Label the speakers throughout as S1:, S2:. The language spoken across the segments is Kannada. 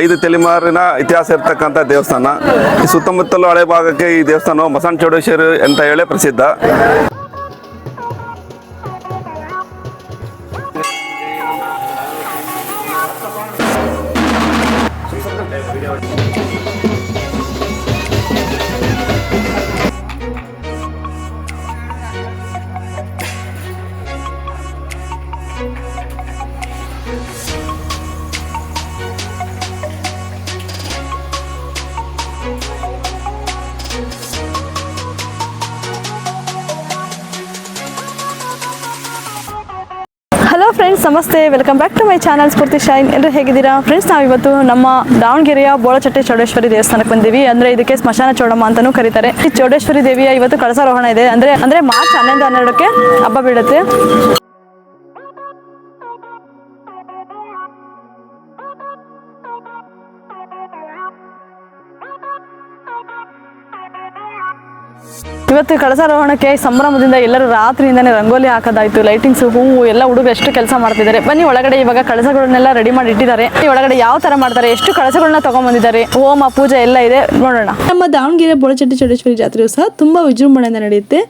S1: ಐದು ತಲೆಮಾರಿನ ಇತಿಹಾಸ ಇರತಕ್ಕಂಥ ದೇವಸ್ಥಾನ. ಸುತ್ತಮುತ್ತಲು ಹಳೆ ಭಾಗಕ್ಕೆ ಈ ದೇವಸ್ಥಾನ ಮಸಾನ್ ಚೌಡೇಶ್ವರಿ ಅಂತ ಹೇಳಿ ಪ್ರಸಿದ್ಧ.
S2: ಫ್ರೆಂಡ್ಸ್ ನಮಸ್ತೆ. Welcome back to my channel Spoorthi shine ಎಲ್ಲರೂ ಹೇಗಿದ್ದೀರಾ? ಫ್ರೆಂಡ್ಸ್ ನಾವಿವತ್ತು ನಮ್ಮ ದಾವಣಗೆರೆಯ ಬೋಳಚಟ್ಟೆ ಚೌಡೇಶ್ವರಿ ದೇವಸ್ಥಾನಕ್ಕೆ ಬಂದಿವಿ ಅಂದ್ರೆ ಇದಕ್ಕೆ ಸ್ಮಶಾನ ಚೌಡಮ್ಮ ಅಂತಾನೂ ಕರೀತಾರೆ. ಈ ಚೌಡೇಶ್ವರಿ ದೇವಿಯ ಇವತ್ತು ಕಳಸಾರೋಹಣ ಇದೆ. ಅಂದ್ರೆ ಅಂದ್ರೆ ಮಾರ್ಚ್ ಹನ್ನೊಂದು ಹನ್ನೆರಡಕ್ಕೆ ಹಬ್ಬ ಬೀಳುತ್ತೆ. ಇವತ್ತು ಕಳಸಾರೋಹಣಕ್ಕೆ ಸಂಭ್ರಮದಿಂದ ಎಲ್ಲರೂ ರಾತ್ರಿಯಿಂದನೇ ರಂಗೋಲಿ ಹಾಕೋದಾಯ್ತು ಲೈಟಿಂಗ್ಸ್ ಹೂವು, ಎಲ್ಲ ಹುಡುಗರು ಎಷ್ಟು ಕೆಲಸ ಮಾಡ್ತಿದ್ದಾರೆ. ಬನ್ನಿ ಒಳಗಡೆ ಇವಾಗ ಕಳಸಗಳನ್ನೆಲ್ಲ ರೆಡಿ ಮಾಡಿ ಇಟ್ಟಿದ್ದಾರೆ. ಒಳಗಡೆ ಯಾವ ತರ ಮಾಡ್ತಾರೆ, ಎಷ್ಟು ಕಳಸಗಳನ್ನ ತಗೊಂಡ್ಬಂದಿದ್ದಾರೆ ಹೋಮ, ಪೂಜೆ ಎಲ್ಲ ಇದೆ, ನೋಡೋಣ. ನಮ್ಮ ದಾವಣಗೆರೆ ಬೋಳಚಟ್ಟಿ ಚಡೇಶ್ವರಿ ಜಾತ್ರೆಯು ಸಹ ತುಂಬಾ ವಿಜೃಂಭಣೆಯಿಂದ ನಡೆಯುತ್ತೆ.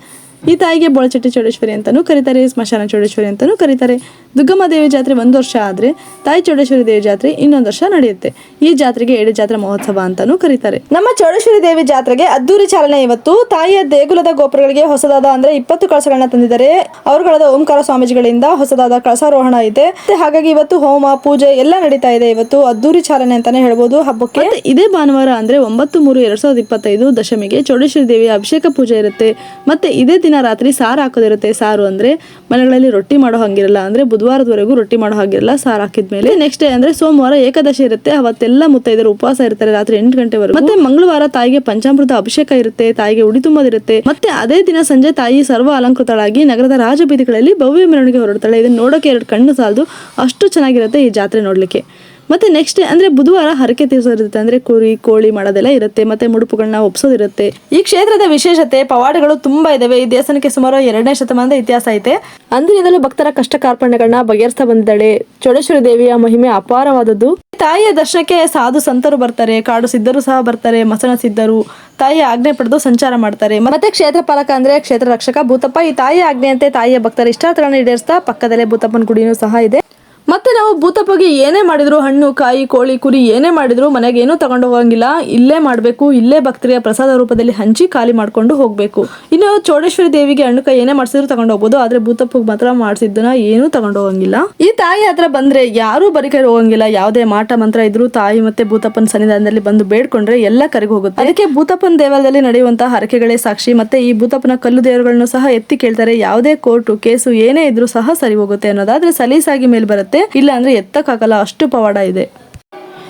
S2: ಈ ತಾಯಿಗೆ ಬೋಳಚಟ್ಟಿ ಚೌಡೇಶ್ವರಿ ಅಂತಾನೂ ಕರೀತಾರೆ ಸ್ಮಶಾನ ಚೌಡೇಶ್ವರಿ ಅಂತಾನೂ ಕರೀತಾರೆ. ದುಗ್ಗಮ್ಮ ದೇವಿ ಜಾತ್ರೆ ಒಂದು ವರ್ಷ ಆದ್ರೆ ತಾಯಿ ಚೌಡೇಶ್ವರಿ ದೇವಿ ಜಾತ್ರೆ ಇನ್ನೊಂದು ವರ್ಷ ನಡೆಯುತ್ತೆ. ಈ ಜಾತ್ರೆಗೆ ಏಳು ಜಾತ್ರಾ ಮಹೋತ್ಸವ ಅಂತಾನೂ ಕರೀತಾರೆ. ನಮ್ಮ ಚೌಡೇಶ್ವರಿ ದೇವಿ ಜಾತ್ರೆಗೆ ಅದ್ದೂರಿ ಚಾಲನೆ ಇವತ್ತು. ತಾಯಿಯ ದೇಗುಲದ ಗೋಪುರಗಳಿಗೆ ಹೊಸದಾದ ಅಂದ್ರೆ ಇಪ್ಪತ್ತು ಕಳಸಗಳನ್ನ ತಂದಿದ್ದಾರೆ. ಅವರುಗಳಾದ ಓಂಕಾರ ಸ್ವಾಮೀಜಿಗಳಿಂದ ಹೊಸದಾದ ಕಳಸಾರೋಹಣ ಇದೆ. ಹಾಗಾಗಿ ಇವತ್ತು ಹೋಮ ಪೂಜೆ ಎಲ್ಲ ನಡೀತಾ ಇದೆ ಇವತ್ತು. ಅದ್ದೂರಿ ಚಾಲನೆ ಅಂತಾನೆ ಹೇಳ್ಬೋದು ಹಬ್ಬಕ್ಕೆ. ಇದೇ ಭಾನುವಾರ ಅಂದ್ರೆ ಒಂಬತ್ತು ಮೂರು ಎರಡ್ ಸಾವಿರದ ಇಪ್ಪತ್ತೈದು ದಶಮಿಗೆ ಚೌಡೇಶ್ವರಿ ದೇವಿಯ ಅಭಿಷೇಕ ಪೂಜೆ ಇರುತ್ತೆ. ಮತ್ತೆ ಇದೇ ದಿನ ರಾತ್ರಿ ಸಾರು ಹಾಕೋದಿರುತ್ತೆ. ಸಾರು ಅಂದ್ರೆ ಮನೆಗಳಲ್ಲಿ ರೊಟ್ಟಿ ಮಾಡೋ ಹಾಗಿರಲ್ಲ. ಅಂದ್ರೆ ಬುಧವಾರದವರೆಗೂ ರೊಟ್ಟಿ ಮಾಡೋ ಹಾಗಿರಲ್ಲ. ಸಾರು ಹಾಕಿದ್ಮೇಲೆ ನೆಕ್ಸ್ಟ್ ಡೇ ಅಂದ್ರೆ ಸೋಮವಾರ ಏಕಾದಶಿ ಇರುತ್ತೆ. ಅವತ್ತೆಲ್ಲ ಮುತ್ತೈದರು ಉಪವಾಸ ಇರ್ತಾರೆ ರಾತ್ರಿ ಎಂಟು ಗಂಟೆವರೆಗೂ. ಮತ್ತೆ ಮಂಗಳವಾರ ತಾಯಿಗೆ ಪಂಚಾಮೃತ ಅಭಿಷೇಕ ಇರುತ್ತೆ. ತಾಯಿಗೆ ಉಡಿ ತುಂಬೋದಿರುತ್ತೆ. ಮತ್ತೆ ಅದೇ ದಿನ ಸಂಜೆ ತಾಯಿ ಸರ್ವ ಅಲಂಕೃತಳಾಗಿ ನಗರದ ರಾಜಬೀದಿಗಳಲ್ಲಿ ಭವ್ಯ ಮೆರವಣಿಗೆ ಹೊರಡ್ತಾಳೆ. ಇದನ್ನ ನೋಡೋಕೆ ಎರಡು ಕಣ್ಣು ಸಾಲದು. ಅಷ್ಟು ಚೆನ್ನಾಗಿರುತ್ತೆ ಈ ಜಾತ್ರೆ ನೋಡ್ಲಿಕ್ಕೆ. ಮತ್ತೆ ನೆಕ್ಸ್ಟ್ ಅಂದ್ರೆ ಬುಧವಾರ ಹರಕೆ ತೀರ್ಸೋದಿರುತ್ತೆ. ಅಂದ್ರೆ ಕುರಿ, ಕೋಳಿ ಮಾಡೋದೆಲ್ಲ ಇರುತ್ತೆ. ಮತ್ತೆ ಮುಡುಪುಗಳನ್ನ ಒಪ್ಸೋದಿರುತ್ತೆ. ಈ ಕ್ಷೇತ್ರದ ವಿಶೇಷತೆ, ಪವಾಡಗಳು ತುಂಬಾ ಇದಾವೆ. ಈ ದೇವಸ್ಥಾನಕ್ಕೆ ಸುಮಾರು ಎರಡನೇ ಶತಮಾನದ ಇತಿಹಾಸ ಐತೆ. ಅಂದಿನಿಂದಲೂ ಭಕ್ತರ ಕಷ್ಟ ಕಾರ್ಪಣ್ಯಗಳನ್ನ ಬಗೆಹರಿಸ್ತಾ ಬಂದಿದ್ದಾಳೆ. ಚೋಡೇಶ್ವರಿ ದೇವಿಯ ಮಹಿಮೆ ಅಪಾರವಾದದ್ದು. ತಾಯಿಯ ದರ್ಶನಕ್ಕೆ ಸಾಧು ಸಂತರು ಬರ್ತಾರೆ. ಕಾಡು ಸಿದ್ಧರು ಸಹ ಬರ್ತಾರೆ. ಮಸಣ ಸಿದ್ಧರು ತಾಯಿಯ ಆಜ್ಞೆ ಪಡೆದು ಸಂಚಾರ ಮಾಡ್ತಾರೆ. ಮತ್ತೆ ಕ್ಷೇತ್ರ ಪಾಲಕ ಅಂದ್ರೆ ಕ್ಷೇತ್ರ ರಕ್ಷಕ ಭೂತಪ್ಪ. ಈ ತಾಯಿಯ ಆಜ್ಞೆಯಂತೆ ತಾಯಿಯ ಭಕ್ತರ ಇಷ್ಟಾರ್ಥಗಳನ್ನು ಈಡೇರಿಸ್ತಾ ಪಕ್ಕದಲ್ಲೇ ಭೂತಪ್ಪನ ಗುಡಿನೂ ಸಹ ಇದೆ. ಮತ್ತೆ ನಾವು ಭೂತಪ್ಪಗೆ ಏನೇ ಮಾಡಿದ್ರು, ಹಣ್ಣು, ಕಾಯಿ, ಕೋಳಿ, ಕುರಿ ಏನೇ ಮಾಡಿದ್ರು, ಮನೆಗೆ ಏನೂ ತಗೊಂಡು ಹೋಗಂಗಿಲ್ಲ. ಇಲ್ಲೇ ಮಾಡಬೇಕು, ಇಲ್ಲೇ ಭಕ್ತರಿಗೆ ಪ್ರಸಾದ ರೂಪದಲ್ಲಿ ಹಂಚಿ ಖಾಲಿ ಮಾಡ್ಕೊಂಡು ಹೋಗಬೇಕು. ಇನ್ನು ಚೋಡೇಶ್ವರಿ ದೇವಿಗೆ ಹಣ್ಣು ಕಾಯಿ ಏನೇ ಮಾಡಿಸಿದ್ರು ತಗೊಂಡು ಹೋಗ್ಬೋದು, ಆದ್ರೆ ಭೂತಪ್ಪಗೆ ಮಾತ್ರ ಮಾಡಿಸಿದ್ದನ್ನ ಏನೂ ತಗೊಂಡು ಹೋಗಂಗಿಲ್ಲ. ಈ ತಾಯಿ ಹತ್ರ ಬಂದ್ರೆ ಯಾರೂ ಬರಿಕೈ ಹೋಗಂಗಿಲ್ಲ. ಯಾವುದೇ ಮಾಟ ಮಂತ್ರ ಇದ್ರು ತಾಯಿ ಮತ್ತೆ ಭೂತಪ್ಪನ ಸನ್ನಿಧಾನದಲ್ಲಿ ಬಂದು ಬೇಡ್ಕೊಂಡ್ರೆ ಎಲ್ಲ ಕರೆಗೆ ಹೋಗುತ್ತೆ. ಅದಕ್ಕೆ ಭೂತಪ್ಪನ ದೇವಾಲಯದಲ್ಲಿ ನಡೆಯುವಂತಹ ಹರಕೆಗಳೇ ಸಾಕ್ಷಿ. ಮತ್ತೆ ಈ ಭೂತಪ್ಪನ ಕಲ್ಲು ದೇವರುಗಳನ್ನು ಸಹ ಎತ್ತಿ ಕೇಳ್ತಾರೆ. ಯಾವುದೇ ಕೋರ್ಟು, ಕೇಸು ಏನೇ ಇದ್ರೂ ಸಹ ಸರಿ ಹೋಗುತ್ತೆ ಅನ್ನೋದಾದ್ರೆ ಸಲೀಸಾಗಿ ಮೇಲ್ ಬರುತ್ತೆ. ಇಲ್ಲ ಅಂದ್ರೆ ಎತ್ತಕ್ಕಾಗಲ್ಲ, ಅಷ್ಟು ಪವಾಡ ಇದೆ.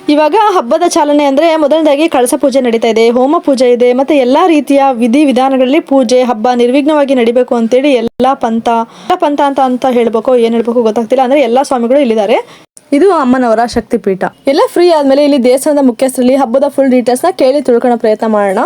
S2: ಇವಾಗ ಹಬ್ಬದ ಚಾಲನೆ ಅಂದ್ರೆ ಮೊದಲನೇದಾಗಿ ಕಳಸ ಪೂಜೆ ನಡೀತಾ ಇದೆ, ಹೋಮ ಪೂಜೆ ಇದೆ, ಮತ್ತೆ ಎಲ್ಲಾ ರೀತಿಯ ವಿಧಿ ವಿಧಾನಗಳಲ್ಲಿ ಪೂಜೆ, ಹಬ್ಬ ನಿರ್ವಿಘ್ನವಾಗಿ ನಡಿಬೇಕು ಅಂತೇಳಿ ಎಲ್ಲಾ ಪಂಥ, ಎಲ್ಲ ಪಂಥ ಅಂತ ಅಂತ ಹೇಳ್ಬೇಕು ಏನು ಹೇಳ್ಬೇಕು ಗೊತ್ತಾಗ್ತಿಲ್ಲ, ಅಂದ್ರೆ ಎಲ್ಲಾ ಸ್ವಾಮಿಗಳು ಇಲ್ಲಿದ್ದಾರೆ. ಇದು ಅಮ್ಮನವರ ಶಕ್ತಿಪೀಠ. ಎಲ್ಲ ಫ್ರೀ ಆದ್ಮೇಲೆ ಇಲ್ಲಿ ದೇವಸ್ಥಾನದ ಮುಖ್ಯಸ್ಥರಲ್ಲಿ ಹಬ್ಬದ ಫುಲ್ ಡೀಟೇಲ್ಸ್ನ ಕೇಳಿ ತಿಳ್ಕೊಳ್ಳೋ ಪ್ರಯತ್ನ ಮಾಡೋಣ.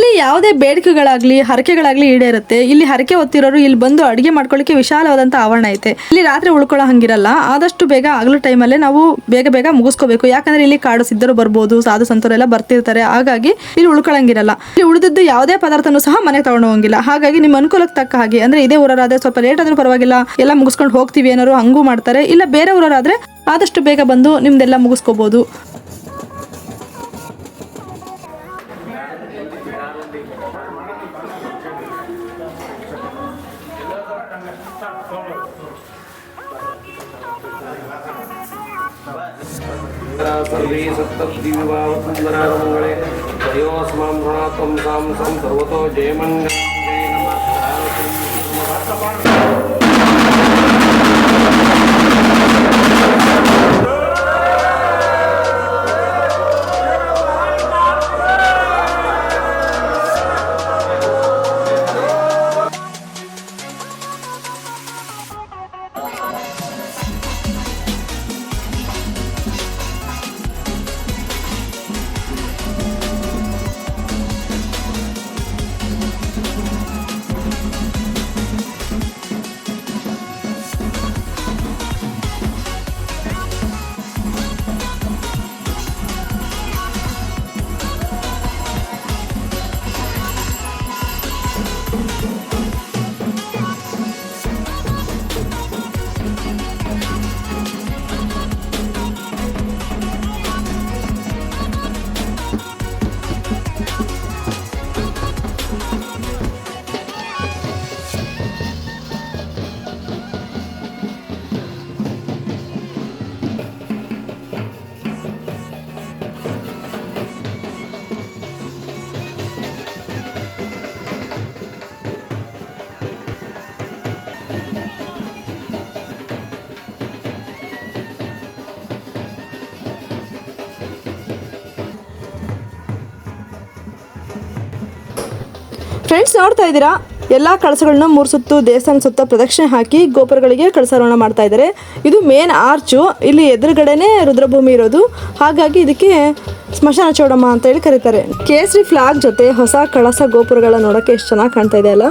S2: ಇಲ್ಲಿ ಯಾವುದೇ ಬೇಡಿಕೆಗಳಾಗ್ಲಿ, ಹರಕೆಗಳಾಗ್ಲಿ ಈಡೇರುತ್ತೆ. ಇಲ್ಲಿ ಹರಕೆ ಹೊತ್ತಿರೋರು ಇಲ್ಲಿ ಬಂದು ಅಡಿಗೆ ಮಾಡ್ಕೊಳ್ಳಿಕ್ಕೆ ವಿಶಾಲವಾದಂತ ಆವರಣ ಐತೆ. ಇಲ್ಲಿ ರಾತ್ರಿ ಉಳ್ಕೊಳ್ಳೋ ಹಂಗಿರಲ್ಲ. ಆದಷ್ಟು ಬೇಗ ಹಗಲು ಟೈಮಲ್ಲೇ ನಾವು ಬೇಗ ಬೇಗ ಮುಗಿಸ್ಕೋಬೇಕು. ಯಾಕಂದ್ರೆ ಇಲ್ಲಿ ಕಾಡು ಸಿದ್ಧರು ಬರ್ಬೋದು, ಸಾಧು ಸಂತರೆಲ್ಲ ಬರ್ತಿರ್ತಾರೆ. ಹಾಗಾಗಿ ಇಲ್ಲಿ ಉಳ್ಕೊಳ್ಳಂಗಿರಲ್ಲ. ಇಲ್ಲಿ ಉಳಿದಿದ್ದು ಯಾವುದೇ ಪದಾರ್ಥನೂ ಸಹ ಮನೆಗೆ ತಗೊಂಡು ಹೋಗಿಲ್ಲ ಹಾಗಾಗಿ ನಿಮ್ಮ ಅನುಕೂಲಕ್ಕೆ ತಕ್ಕ ಹಾಗೆ, ಅಂದ್ರೆ ಇದೇ ಊರಾದ್ರೆ ಸ್ವಲ್ಪ ಲೇಟ್ ಆದ್ರೂ ಪರವಾಗಿಲ್ಲ, ಎಲ್ಲ ಮುಗಿಸ್ಕೊಂಡು ಹೋಗ್ತೀವಿ ಏನಾರು ಹಂಗೂ ಮಾಡ್ತಾರೆ. ಇಲ್ಲ ಬೇರೆ ಊರಾದ್ರೆ ಆದಷ್ಟು ಬೇಗ ಬಂದು ನಿಮ್ದೆಲ್ಲ ಮುಗಿಸ್ಕೋಬಹುದು
S3: सर्वे मंगले जयोऽस्मां प्रणतं सां सर्वतो जयमङ्गलं जय नमः
S2: ಫ್ರೆಂಡ್ಸ್ ನೋಡ್ತಾ ಇದ್ದೀರಾ? ಎಲ್ಲ ಕಳಸಗಳನ್ನ ಮೂರು ಸುತ್ತು ದೇವಸ್ಥಾನ ಸುತ್ತ ಪ್ರದಕ್ಷಿಣೆ ಹಾಕಿ ಗೋಪುರಗಳಿಗೆ ಕಳಸಾರೋಹಣ ಮಾಡ್ತಾ ಇದ್ದಾರೆ. ಇದು ಮೇನ್ ಆರ್ಚು. ಇಲ್ಲಿ ಎದುರುಗಡೆನೆ ರುದ್ರಭೂಮಿ ಇರೋದು. ಹಾಗಾಗಿ ಇದಕ್ಕೆ ಸ್ಮಶಾನ ಚೌಡಮ್ಮ ಅಂತ ಹೇಳಿ ಕರೀತಾರೆ. ಕೇಸರಿ ಫ್ಲಾಗ್ ಜೊತೆ ಹೊಸ ಕಳಸ ಗೋಪುರಗಳ ನೋಡೋಕೆ ಎಷ್ಟು ಚೆನ್ನಾಗಿ ಕಾಣ್ತಾ ಇದೆ ಅಲ್ಲ?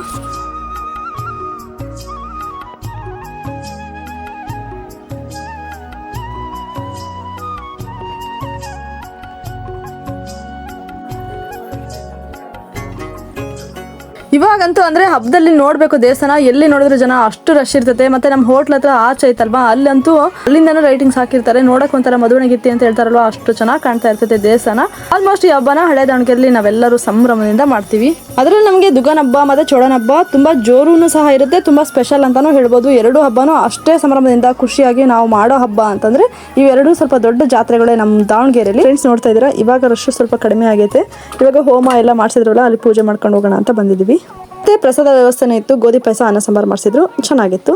S2: ಇವಾಗಂತೂ ಅಂದ್ರೆ ಹಬ್ಬದಲ್ಲಿ ನೋಡ್ಬೇಕು ದೇವಸ್ಥಾನ. ಎಲ್ಲಿ ನೋಡಿದ್ರು ಜನ ಅಷ್ಟು ರಶ್ ಇರ್ತದೆ ಮತ್ತೆ ನಮ್ಮ ಹೋಟ್ಲ್ ಹತ್ರ ಆಚೆ ಐತಲ್ವಾ? ಅಲ್ಲಂತೂ ಅಲ್ಲಿಂದನೂ ರೈಟಿಂಗ್ಸ್ ಹಾಕಿರ್ತಾರೆ. ನೋಡಕ್ ಒಂಥರ ಮಧುವಣಗಿತ್ತಿ ಅಂತ ಹೇಳ್ತಾರಲ್ವಾ? ಅಷ್ಟು ಚೆನ್ನಾಗಿ ಕಾಣ್ತಾ ಇರ್ತದೆ ದೇವಸ್ಥಾನ. ಆಲ್ಮೋಸ್ಟ್ ಈ ಹಬ್ಬನ ಹಳೆ ದಾವಣಗೆರೆಯಲ್ಲಿ ನಾವೆಲ್ಲರೂ ಸಂಭ್ರಮದಿಂದ ಮಾಡ್ತೀವಿ. ಅದರಲ್ಲಿ ನಮಗೆ ದುಗನ್ ಹಬ್ಬ ಮತ್ತೆ ಚೋಳನ ಹಬ್ಬ ತುಂಬಾ ಜೋರೂನು ಸಹ ಇರುತ್ತೆ. ತುಂಬಾ ಸ್ಪೆಷಲ್ ಅಂತಾನೂ ಹೇಳ್ಬೋದು. ಎರಡು ಹಬ್ಬನೂ ಅಷ್ಟೇ ಸಂಭ್ರಮದಿಂದ ಖುಷಿಯಾಗಿ ನಾವು ಮಾಡೋ ಹಬ್ಬ ಅಂತಂದ್ರೆ ಇವೆರಡೂ ಸ್ವಲ್ಪ ದೊಡ್ಡ ಜಾತ್ರೆಗಳೇ ನಮ್ಮ ದಾವಣಗೆರೆಯಲ್ಲಿ ಫ್ರೆಂಡ್ಸ್ ನೋಡ್ತಾ ಇದ್ದೀರಾ? ಇವಾಗ ರಶ್ ಸ್ವಲ್ಪ ಕಡಿಮೆ ಆಗೈತೆ. ಇವಾಗ ಹೋಮ ಎಲ್ಲ ಮಾಡಿಸಿದ್ರಲ್ಲ, ಅಲ್ಲಿ ಪೂಜೆ ಮಾಡ್ಕೊಂಡು ಹೋಗೋಣ ಅಂತ ಬಂದಿದ್ದೀವಿ. ಮತ್ತೆ ಪ್ರಸಾದ ವ್ಯವಸ್ಥೆನೇ ಇತ್ತು ಗೋಧಿ ಪಾಯಸ ಅನ್ನ ಸಾಂಬಾರು ಮಾಡಿಸಿದ್ರು. ಚೆನ್ನಾಗಿತ್ತು.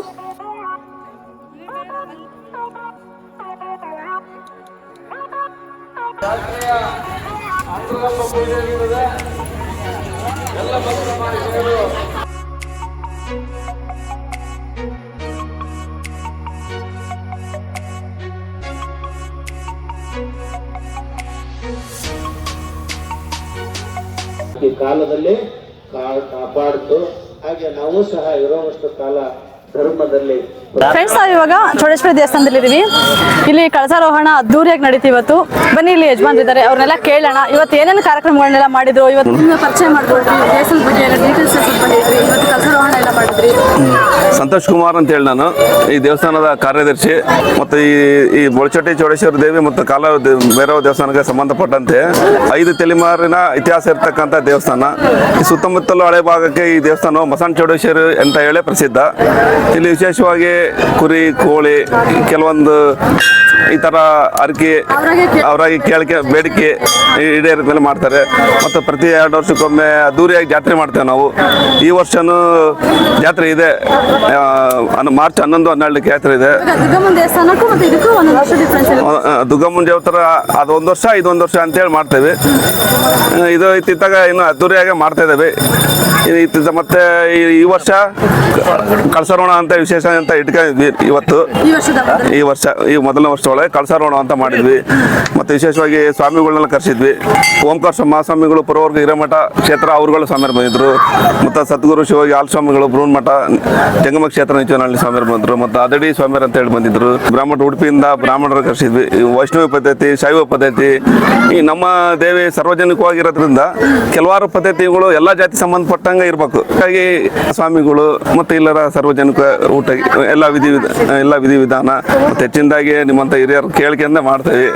S4: ಕಾಲದಲ್ಲಿ ಕಾಪಾಡ್ತು. ಹಾಗೆ ನಾವು ಸಹ ಇರುವಷ್ಟು ಕಾಲ ಧರ್ಮದಲ್ಲಿ
S2: ಫ್ರೆಂಡ್ಸ್ ನಾವು ಇವಾಗ ಚೋಡೇಶ್ವರಿ ದೇವಸ್ಥಾನದಲ್ಲಿ ಇದೀವಿ. ಇಲ್ಲಿ ಕಳಸಾರೋಹಣ ಅದ್ದೂರಿಯಾಗಿ ನಡೀತಿ ಇವತ್ತು. ಬನ್ನಿ ಇಲ್ಲಿ ಯಜಮಾನ್ರಿದ್ದಾರೆ. ಅವ್ರನ್ನೆಲ್ಲ ಕೇಳೋಣ. ಇವತ್ತು ಏನೇನು ಕಾರ್ಯಕ್ರಮಗಳನ್ನೆಲ್ಲ ಮಾಡಿದ್ರು? ಇವತ್ತು ಪರಿಚಯ ಮಾಡ್ಕೊಡ್ರಿ ದೇವಸ್ಥಾನದ ಬಗ್ಗೆ ಎಲ್ಲ ಡೀಟೇಲ್ಸ್ ಸ್ವಲ್ಪ ಹೇಳ್ರಿ. ಇವತ್ತು
S1: ಸಂತೋಷ್ ಕುಮಾರ್ ಅಂತ ಹೇಳಿ ನಾನು. ಈ ದೇವಸ್ಥಾನದ ಕಾರ್ಯದರ್ಶಿ ಮತ್ತು ಈ ಈ ಬೊಳಚಟ್ಟಿ ಚೌಡೇಶ್ವರಿ ದೇವಿ ಮತ್ತು ಕಾಲ ಭೈರವ ದೇವಸ್ಥಾನಕ್ಕೆ ಸಂಬಂಧಪಟ್ಟಂತೆ ಐದು ತಲೆಮಾರಿನ ಇತಿಹಾಸ ಇರತಕ್ಕಂಥ ದೇವಸ್ಥಾನ. ಈ ಸುತ್ತಮುತ್ತಲು ಹಳೆ ಭಾಗಕ್ಕೆ ಈ ದೇವಸ್ಥಾನ ಮಸಾನ್ ಚೌಡೇಶ್ವರಿ ಅಂತ ಹೇಳಿ ಪ್ರಸಿದ್ಧ. ಇಲ್ಲಿ ವಿಶೇಷವಾಗಿ ಕುರಿ, ಕೋಳಿ, ಕೆಲವೊಂದು ಈ ಥರ ಅರಿಕೆ ಅವರಾಗಿ ಕೇಳಿಕೆ ಬೇಡಿಕೆ ಈಡೇರಿದ ಮೇಲೆ ಮಾಡ್ತಾರೆ. ಮತ್ತು ಪ್ರತಿ ಎರಡು ವರ್ಷಕ್ಕೊಮ್ಮೆ ಅದ್ದೂರಿಯಾಗಿ ಜಾತ್ರೆ ಮಾಡ್ತೇವೆ ನಾವು. ಈ ವರ್ಷನೂ ಜಾತ್ರೆ ಇದೆ. ಮಾರ್ಚ್ ಹನ್ನೊಂದು ಹನ್ನೆರಡಕ್ಕೆ ಜಾತ್ರೆ ಇದೆ.
S2: ದುಗ್ಗಮ್ಮನ
S1: ದೇವಸ್ಥಾನ ದೇವತರ ಅದು ಒಂದು ವರ್ಷ ಇದೊಂದು ವರ್ಷ ಅಂತೇಳಿ ಮಾಡ್ತೇವೆ. ಆ, ಇದು ಇತ್ತಿತ್ತಾಗ ಇನ್ನು ಅದ್ದೂರಿಯಾಗೆ ಮಾಡ್ತಾ ಇದ್ದೇವೆ. ಇದು ಇತ್ತಿತ್ತ ಮತ್ತೆ ಈ- ವರ್ಷ ಕಳಸರೋಣ ಅಂತ ವಿಶೇಷ ಅಂತ ಇಟ್ಕೊಂಡಿದ್ವಿ ಇವತ್ತು.
S2: ಈ
S1: ವರ್ಷ ಈ ಮೊದಲನೇ ವರ್ಷ ಒಳಗೆ ಕಳಸಾರೋಣ ಅಂತ ಮಾಡಿದ್ವಿ. ಮತ್ತು ವಿಶೇಷವಾಗಿ ಸ್ವಾಮಿಗಳನ್ನೆಲ್ಲ ಕರೆಸಿದ್ವಿ. ಓಂಕಾರ ಮಹಾಸ್ವಾಮಿಗಳು ಪುರವರ್ಗ ಹಿರೇಮಠ ಕ್ಷೇತ್ರ, ಅವರುಗಳು ಸ್ವಾಮಿಯರು ಬಂದಿದ್ರು. ಮತ್ತು ಸದ್ಗುರು ಶಿವಯೋಗಿ ಆಲ್ ಸ್ವಾಮಿಗಳು ಮಠ ಜಂಗಮ ಕ್ಷೇತ್ರ ನಿಂಚನಹಳ್ಳಿ ಸ್ವಾಮಿಯರು ಬಂದರು. ಮತ್ತು ಅದಡಿ ಸ್ವಾಮಿಯರು ಅಂತ ಹೇಳಿ ಬಂದಿದ್ರು. ಬ್ರಾಹ್ಮಣ ಉಡುಪಿಯಿಂದ ಬ್ರಾಹ್ಮಣರು ಕರೆಸಿದ್ವಿ. ವೈಷ್ಣವ ಪದ್ಧತಿ, ಶೈವ ಪದ್ಧತಿ. ಈ ನಮ್ಮ ದೇವಿ ಸಾರ್ವಜನಿಕವಾಗಿರೋದ್ರಿಂದ ಕೆಲವಾರು ಪದ್ಧತಿಗಳು ಎಲ್ಲ ಜಾತಿ ಸಂಬಂಧಪಟ್ಟಂಗೆ ಇರಬೇಕು. ಹಾಗಾಗಿ ಸ್ವಾಮಿಗಳು ಮತ್ತು ಇಲ್ಲರ ಸಾರ್ವಜನಿಕ ಊಟ, ಎಲ್ಲ ವಿಧಿ ಎಲ್ಲ ವಿಧಿವಿಧಾನ ಮತ್ತು ಹೆಚ್ಚಿನದಾಗಿ ನಿಮ್ಮಂಥ ಹಿರಿಯರು ಕೇಳಿಕೆಯಿಂದ ಮಾಡ್ತೇವೆ.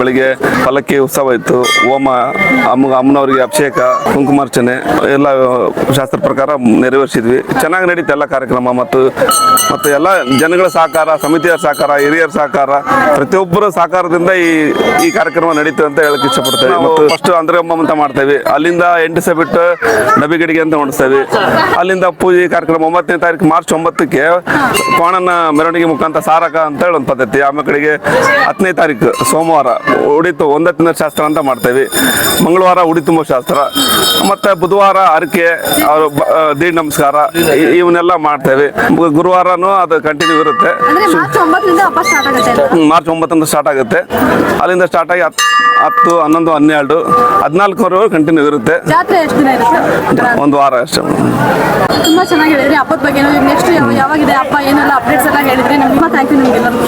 S1: ಬೆಳಿಗ್ಗೆ ಪಲ್ಲಕ್ಕಿ ಉತ್ಸವ ಇತ್ತು. ಹೋಮ ಅಮ್ಮ ಅಮ್ಮನವರಿಗೆ ಅಭಿಷೇಕ ಕುಂಕುಮಾರ್ಚನೆ ಎಲ್ಲ ಶಾಸ್ತ್ರ ಪ್ರಕಾರ ನೆರವೇರಿಸಿದ್ವಿ. ಚೆನ್ನಾಗಿ ನಡೀತು ಎಲ್ಲ ಕಾರ್ಯಕ್ರಮ ಮತ್ತು ಮತ್ತು ಎಲ್ಲ ಜನಗಳ ಸಹಕಾರ ಸಮಿತಿಯ ಸಹಕಾರ ಹಿರಿಯರ ಸಹಕಾರ ಪ್ರತಿಯೊಬ್ಬರ ಸಹಕಾರದಿಂದ ಈ ಈ ಕಾರ್ಯಕ್ರಮ ನಡೀತು ಅಂತ ಹೇಳಕ್ ಇಷ್ಟಪಡ್ತೇವೆ. ಮತ್ತು ಫಸ್ಟ್ ಅಂದ್ರಮ್ಮ ಅಂತ ಮಾಡ್ತೇವೆ. ಅಲ್ಲಿಂದ ಎಂಟು ಸೆ ಬಿಟ್ಟು ನಬಿಗಡಿಗೆ ಅಂತ ಹೊಣಿಸ್ತೇವೆ ಅಲ್ಲಿಂದ ಪೂಜೆ ಕಾರ್ಯಕ್ರಮ ಒಂಬತ್ತನೇ ತಾರೀಕು ಮಾರ್ಚ್ ಒಂಬತ್ತಕ್ಕೆ ಕೋಣನ ಮೆರವಣಿಗೆ ಮುಖಾಂತರ ಸಾರಕ ಅಂತ ಹೇಳಿ ಒಂದು ಪದ್ಧತಿ. ಆಮೇಲೆ ಕಡೆಗೆ ಹತ್ತನೇ ತಾರೀಕು ಸೋಮವಾರ ಉಡಿತು ಒಂದತ್ತಿನ ಶಾಸ್ತ್ರ ಅಂತ ಮಾಡ್ತೇವೆ. ಮಂಗಳವಾರ ಉಡಿ ತುಂಬೋ ಶಾಸ್ತ್ರ. ಮತ್ತೆ ಬುಧವಾರ ಅರಿಕೆ ಅವರು ದೀಡ್ ನಮಸ್ಕಾರ ಇವನ್ನೆಲ್ಲ ಮಾಡ್ತೇವೆ. ಗುರುವಾರನೂ ಅದು ಕಂಟಿನ್ಯೂ ಇರುತ್ತೆ.
S2: ಮಾರ್ಚ್ ಒಂಬತ್ತರಿಂದ ಸ್ಟಾರ್ಟ್ ಆಗುತ್ತೆ
S1: ಅಲ್ಲಿಂದ ಸ್ಟಾರ್ಟ್ ಆಗಿ ಹತ್ತು ಹನ್ನೊಂದು ಹನ್ನೆರಡು ಹದಿನಾಲ್ಕರವರೆಗೂ ಕಂಟಿನ್ಯೂ ಇರುತ್ತೆ.
S2: ಜಾತ್ರೆ ಎಷ್ಟು ದಿನ ಇರುತ್ತೆ?
S1: ಒಂದು ವಾರ ಅಷ್ಟೇ.
S2: ತುಂಬಾ ಚೆನ್ನಾಗಿ ಹೇಳಿದ್ರಿ. ಹಬ್ಬದ ಬಗ್ಗೆ ನೆಕ್ಸ್ಟ್ ಯಾವಾಗಿದೆ ಹಬ್ಬ ಏನೆಲ್ಲ ಅಪ್ಡೇಟ್ಸ್ ಎಲ್ಲ ಹೇಳಿದ್ರಿ. ನಿಮ್ಗೆ ಥ್ಯಾಂಕ್ ಯು ನಿಮ್ಗೆಲ್ಲರಿಗೂ